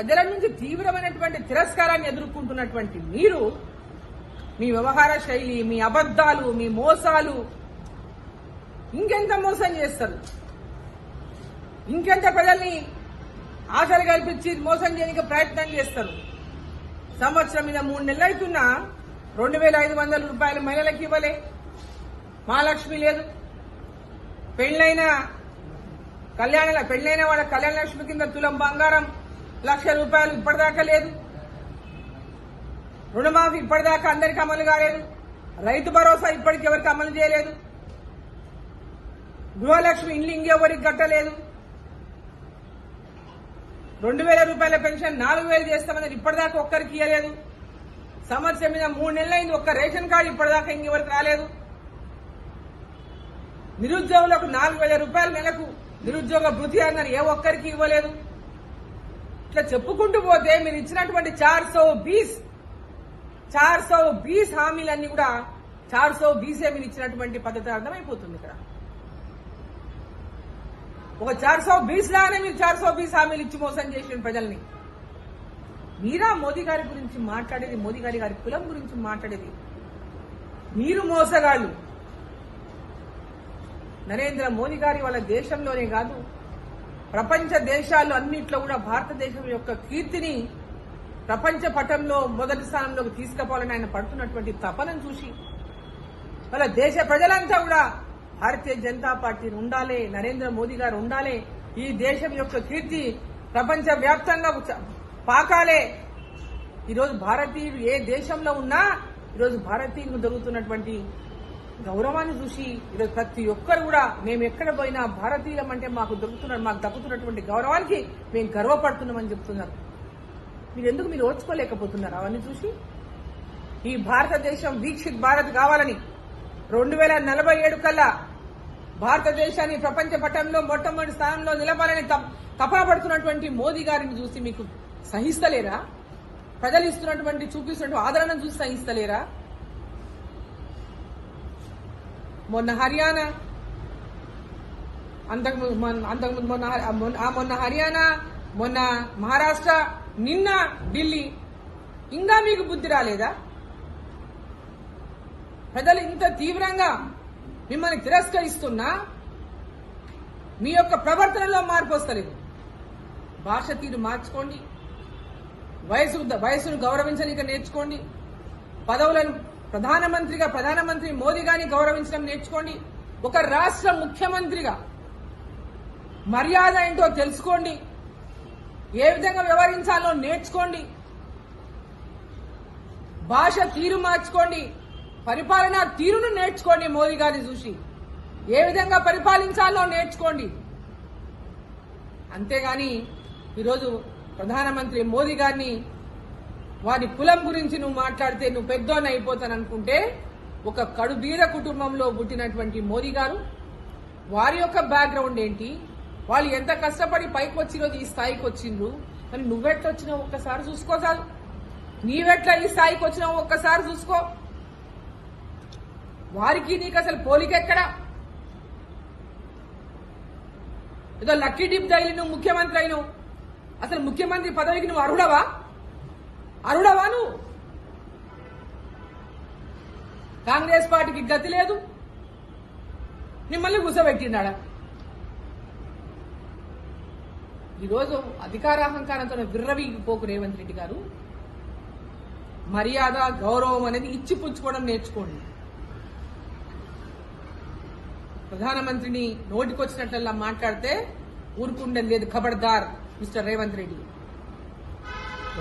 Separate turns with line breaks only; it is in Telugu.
ప్రజల నుంచి తీవ్రమైనటువంటి తిరస్కారాన్ని ఎదుర్కొంటున్నటువంటి మీరు మీ వ్యవహార శైలి మీ అబద్ధాలు మీ మోసాలు ఇంకెంత మోసం చేస్తారు? ఇంకెంత ప్రజల్ని ఆశలు కల్పించి మోసం చేయడానికి ప్రయత్నం చేస్తారు? సంవత్సరం మీద మూడు నెలలు అవుతున్నా రెండు వేల ఐదు వందల రూపాయలు మహిళలకు ఇవ్వలే. మహాలక్ష్మి లేదు. పెళ్ళైన కళ్యాణ పెళ్ళైన వాళ్ళ కళ్యాణ లక్ష్మి కింద తులం బంగారం. లక్ష రూపాయలు ఇప్పటిదాకా లేదు. రుణమాఫీ ఇప్పటిదాకా అందరికి అమలు కాలేదు. రైతు భరోసా ఇప్పటికి ఎవరికి అమలు చేయలేదు. గృహలక్ష్మి ఇండ్లు ఇంకెవరికి కట్టలేదు. రెండు వేల రూపాయల పెన్షన్ నాలుగు వేలు చేస్తామని ఇప్పటిదాకా ఒక్కరికి ఇవ్వలేదు సమస్య మీద మూడు నెలలైంది ఒక్క రేషన్ కార్డు ఇప్పటిదాకా ఇంకెవరికి రాలేదు. నిరుద్యోగులకు నాలుగు వేల రూపాయల నెలకు నిరుద్యోగ భృతి అన్నారు ఏ ఒక్కరికి ఇవ్వలేదు. ఇట్లా చెప్పుకుంటూ పోతే మీరు ఇచ్చినటువంటి చార్ సో బీస్ చార్ సో బీస్ హామీలన్నీ కూడా చార్ సో బీసే మీరు ఇచ్చినటువంటి పద్ధతి అర్థమైపోతుంది ఇక్కడ. ఒక చార్ సో బీస్ లాగానే మీరు చార్ సో బీస్ హామీలు ఇచ్చి మోసం చేసిన ప్రజల్ని. మీరా మోదీ గారి గురించి మాట్లాడేది మోదీ గారి గారి కులం గురించి మాట్లాడేది. మీరు మోసగాళ్ళు. నరేంద్ర మోదీ గారి వాళ్ళ దేశంలోనే కాదు ప్రపంచ దేశాలు అన్నిట్లో కూడా భారతదేశం యొక్క కీర్తిని ప్రపంచ పటంలో మొదటి స్థానంలోకి తీసుకుపోవాలని ఆయన పడుతున్నటువంటి తపనను చూసి వాళ్ళ దేశ ప్రజలంతా కూడా భారతీయ జనతా పార్టీ ఉండాలి నరేంద్ర మోదీ గారు ఉండాలి ఈ దేశం యొక్క కీర్తి ప్రపంచ వ్యాప్తంగా పాకాలే. ఈరోజు భారతీయులు ఏ దేశంలో ఉన్నా ఈరోజు భారతీయులకు జరుగుతున్నటువంటి గౌరవాన్ని చూసి ఈరోజు ప్రతి ఒక్కరు కూడా మేము ఎక్కడ పోయినా భారతీయులం అంటే మాకు దొరుకుతున్న మాకు దక్కుతున్నటువంటి గౌరవానికి మేము గర్వపడుతున్నామని చెప్తున్నారు. మీరు ఎందుకు మీరు ఓర్చుకోలేకపోతున్నారు? అవన్నీ చూసి ఈ భారతదేశం వీక్షిత్ భారత్ కావాలని రెండు వేల నలభై ఏడు కల్లా భారతదేశాన్ని ప్రపంచ పటంలో మొట్టమొదటి స్థానంలో నిలపాలని తప్- తపన పడుతున్నటువంటి మోదీ గారిని చూసి మీకు సహిస్తలేరా? ప్రజలు ఇస్తున్నటువంటి చూపిస్తున్నటువంటి ఆదరణను చూసి సహిస్తలేరా? మొన్న హర్యానా. అంతకు అంతకుముందు మొన్న మొన్న- ఆ మొన్న హర్యానా మొన్న మహారాష్ట్ర నిన్న ఢిల్లీ. ఇంకా మీకు బుద్ధి రాలేదా? ప్రజలు ఇంత తీవ్రంగా మిమ్మల్ని తిరస్కరిస్తున్నా మీ యొక్క ప్రవర్తనలో మార్పు వస్తలేదు. భాష తీరు మార్చుకోండి. వయసు వయసును గౌరవించనీక నేర్చుకోండి. పదవులను ప్రధానమంత్రిగా ప్రధానమంత్రి మోదీ గారిని గౌరవించడం నేర్చుకోండి. ఒక రాష్ట్ర ముఖ్యమంత్రిగా మర్యాద ఏంటో తెలుసుకోండి. ఏ విధంగా వ్యవహరించాలో నేర్చుకోండి. భాష తీరు మార్చుకోండి. పరిపాలనా తీరును నేర్చుకోండి మోదీ గారిని చూసి. ఏ విధంగా పరిపాలించాలో నేర్చుకోండి. అంతేగాని ఈరోజు ప్రధానమంత్రి మోదీ గారిని వారి కులం గురించి నువ్వు మాట్లాడితే నువ్వు పెద్దోని అయిపోతాననుకుంటే ఒక కడుబీద కుటుంబంలో పుట్టినటువంటి మోదీ గారు వారి యొక్క బ్యాక్గ్రౌండ్ ఏంటి? వాళ్ళు ఎంత కష్టపడి పైకి వచ్చిరోజు ఈ స్థాయికి వచ్చిండ్రు. మరి నువ్వెట్లా వచ్చినావు? ఒక్కసారి చూసుకో చాలు. నీవెట్లా ఈ స్థాయికి వచ్చినావు? ఒక్కసారి చూసుకో. వారికి నీకు అసలు పోలికెక్కడా ఏదో లక్కీ డిప్ తగిలి నువ్వు ముఖ్యమంత్రి అయినావు. అసలు ముఖ్యమంత్రి పదవికి నువ్వు అర్హుడవా? అరుడవాను. కాంగ్రెస్ పార్టీకి గతి లేదు. మిమ్మల్ని కూర్చోబెట్టిండా ఈరోజు అధికారాహంకారంతో విర్రవీగిపోకు రేవంత్ రెడ్డి గారు. మర్యాద గౌరవం అనేది ఇచ్చి పుచ్చుకోవడం నేర్చుకోండి. ప్రధానమంత్రిని నోటికొచ్చినట్లల్లా మాట్లాడితే ఊరుకుండేది లేదు ఖబర్దార్ మిస్టర్ రేవంత్ రెడ్డి.